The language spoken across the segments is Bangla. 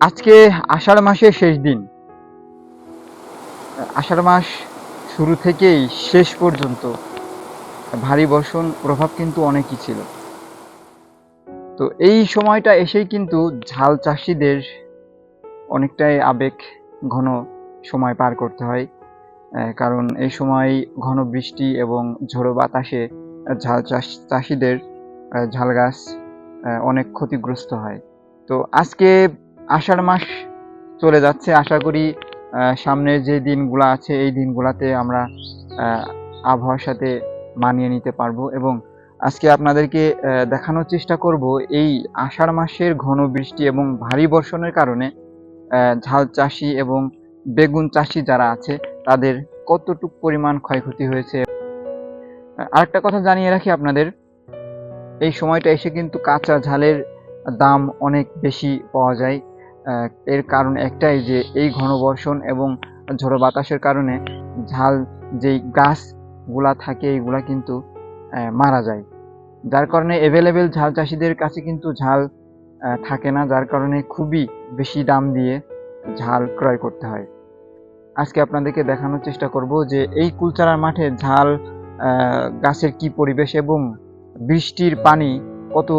আজকে আষাঢ় মাসের শেষ দিন। আষাঢ় মাস শুরু থেকেই শেষ পর্যন্ত ভারী বর্ষণ প্রভাব কিন্তু অনেকই ছিল। তো এই সময়টা এসেই কিন্তু ঝাল চাষিদের অনেকটাই আবেগ ঘন সময় পার করতে হয়। কারণ এই সময় ঘন বৃষ্টি এবং ঝোড়ো বাতাসে ঝাল চাষ, চাষিদের ঝাল গাছ অনেক ক্ষতিগ্রস্ত হয়। তো আজকে আষাঢ় মাস চলে যাচ্ছে। আশা করি সামনের যে দিনগুলো আছে, এই দিনগুলোতে আমরা আবহাওয়ার সাথে মানিয়ে নিতে পারব এবং আজকে আপনাদেরকে দেখানোর চেষ্টা করব এই আষাঢ় মাসের ঘন বৃষ্টি এবং ভারী বর্ষণের কারণে ঝাল চাষি এবং বেগুন চাষি যারা আছে, তাদের কতটুক পরিমাণ ক্ষয়ক্ষতি হয়েছে। আরেকটা কথা জানিয়ে রাখি আপনাদের, এই সময়টা এসে কিন্তু কাঁচা ঝালের দাম অনেক বেশি পাওয়া যায়। এর কারণ একটাই যে এই ঘনবর্ষণ এবং ঝড়ো বাতাসের কারণে ঝাল যেই গাছগুলা থাকে এইগুলা কিন্তু মারা যায়। যার কারণে অ্যাভেলেবেল ঝাল চাষিদের কাছে কিন্তু ঝাল থাকে না, যার কারণে খুবই বেশি দাম দিয়ে ঝাল ক্রয় করতে হয়। আজকে আপনাদেরকে দেখানোর চেষ্টা করব যে এই কুলচারার মাঠে ঝাল গাছের কি পরিবেশ এবং বৃষ্টির পানি কত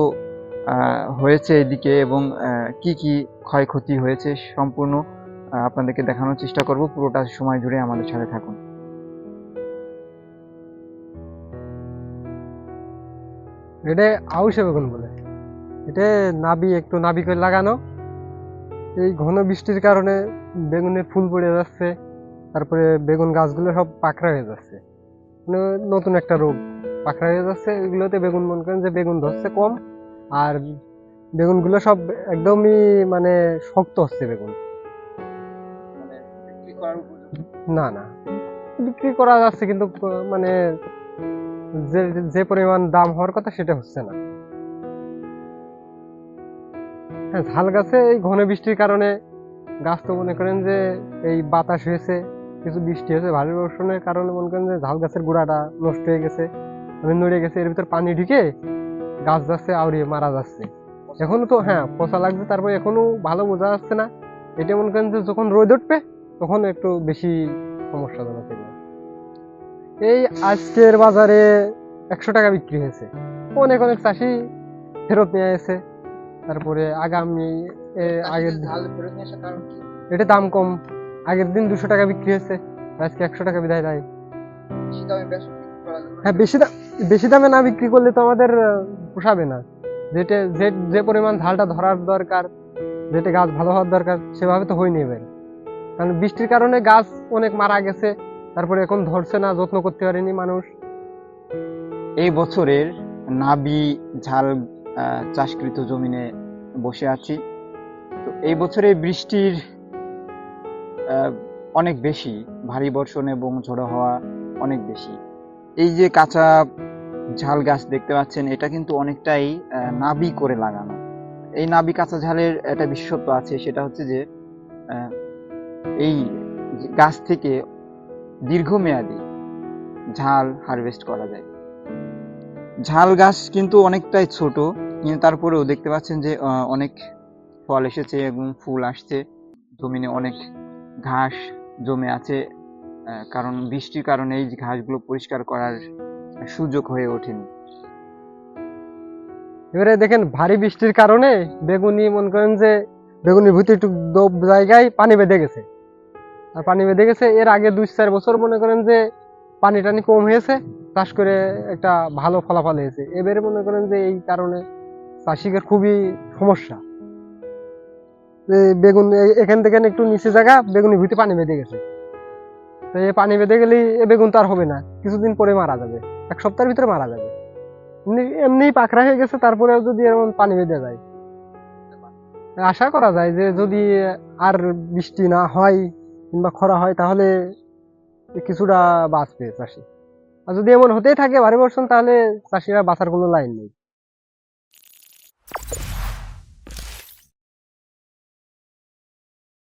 হয়েছে এদিকে এবং কি কি ক্ষয়ক্ষতি হয়েছে সম্পূর্ণ আপনাদেরকে দেখানোর চেষ্টা করব। পুরোটা সময় জুড়ে আমাদের সাথে থাকুন। এটা আউশে বেগুন বলে। এটা নাবি, একটু নাবি করে লাগানো। এই ঘন বৃষ্টির কারণে বেগুনের ফুল পড়ে যাচ্ছে, তারপরে বেগুন গাছগুলো সব পাকড়া হয়ে যাচ্ছে। মানে নতুন একটা রোগ পাকড়া হয়ে যাচ্ছে। এগুলোতে বেগুন মনে করেন যে বেগুন ধরছে কম। আর বেগুনগুলো সব একদমই মানে শক্ত হচ্ছে বেগুন। না না। বিক্রি করা যাচ্ছে কিন্তু মানে যে যে পরিমাণ দাম হওয়ার কথা সেটা হচ্ছে না। হ্যাঁ ঝাল গাছে এই ঘন বৃষ্টির কারণে গাছ তো মনে করেন যে এই বাতাস হয়েছে কিছু বৃষ্টি হয়েছে ভারী বর্ষণের কারণে মনে করেন যে ঝাল গাছের গোড়াটা নষ্ট হয়ে গেছে মানে নড়ে গেছে এর ভিতর পানি ঢুকে গাছ যাচ্ছে আউড়িয়ে মারা যাচ্ছে। এখনও তো হ্যাঁ পচা লাগছে তারপর এখনও ভালো বোঝা যাচ্ছে না। এটা মনে করেন যে যখন রোদ উঠবে তখন একটু বেশি সমস্যাজনক হয়ে এই আজকের বাজারে একশো টাকা বিক্রি হয়েছে। অনেক অনেক চাষি ফেরত নিয়ে এসে তারপরে আগামী আগের এটা দাম কম। আগের দিন দুশো টাকা বিক্রি হয়েছে আজকে একশো টাকা বিদায় দেয়। হ্যাঁ বেশি দাম বেশি দামে না বিক্রি করলে তো আমাদের পোষাবে না। যেটা, যে যে পরিমাণ ঝালটা ধরার দরকার, যেটা গাছ ভালো হওয়ার দরকার, সেভাবে তো হয়ে নেবে কারণ বৃষ্টির কারণে গাছ অনেক মারা গেছে, তারপরে এখন ধরছে না, যত্ন করতে পারেনি মানুষ। এই বছরের নাবি ঝাল চাষকৃত জমিনে বসে আছি। তো এই বছরে বৃষ্টির অনেক বেশি, ভারী বর্ষণ এবং ঝোড়ো হওয়া অনেক বেশি। এই যে কাঁচা ঝাল গাছ দেখতে পাচ্ছেন, এটা কিন্তু অনেকটাই নাবি করে লাগানো। এই নাবি কাঁচা ঝালের একটা বিশেষত্ব আছে, সেটা হচ্ছে যে এই গাছ থেকে দীর্ঘমেয়াদী ঝাল হারভেস্ট করা যায়। ঝাল গাছ কিন্তু অনেকটাই ছোট, কিন্তু তারপরেও দেখতে পাচ্ছেন যে অনেক ফল এসেছে এবং ফুল আসছে। জমিনে অনেক ঘাস জমে আছে। কারণ বৃষ্টির কারণে এই ঘাসগুলো পরিষ্কার করার সুযোগ হয়ে ওঠেনি। এবারে দেখেন ভারী বৃষ্টির কারণে বেগুনি, মনে করেন যে বেগুনির ভিতরে একটু দব জায়গায় পানি বেঁধে গেছে। আর পানি বেঁধে গেছে, এর আগে দুই চার বছর মনে করেন যে পানি টানি কম হয়েছে, চাষ করে একটা ভালো ফলাফল হয়েছে। এবারে মনে করেন যে এই কারণে চাষিদের খুবই সমস্যা। বেগুন এখান থেকে একটু নিচে জায়গা বেগুনির ভিতরে পানি বেঁধে গেছে। তো এই পানি বেঁধে গেলেই এ বেগুন তো আর হবে না। কিছুদিন পরে মারা যাবে। এক সপ্তাহের ভিতরে মারা যাবে। এমনি, এমনিই পাকড়া হয়ে গেছে, তারপরেও যদি এমন পানি বেঁধে যায়। আশা করা যায় যে যদি আর বৃষ্টি না হয় কিংবা খরা হয়, তাহলে কিছুটা বাঁচবে চাষি। আর যদি এমন হতেই থাকে ভারী বর্ষণ, তাহলে চাষিরা বাঁচার কোনো লাইন নেই।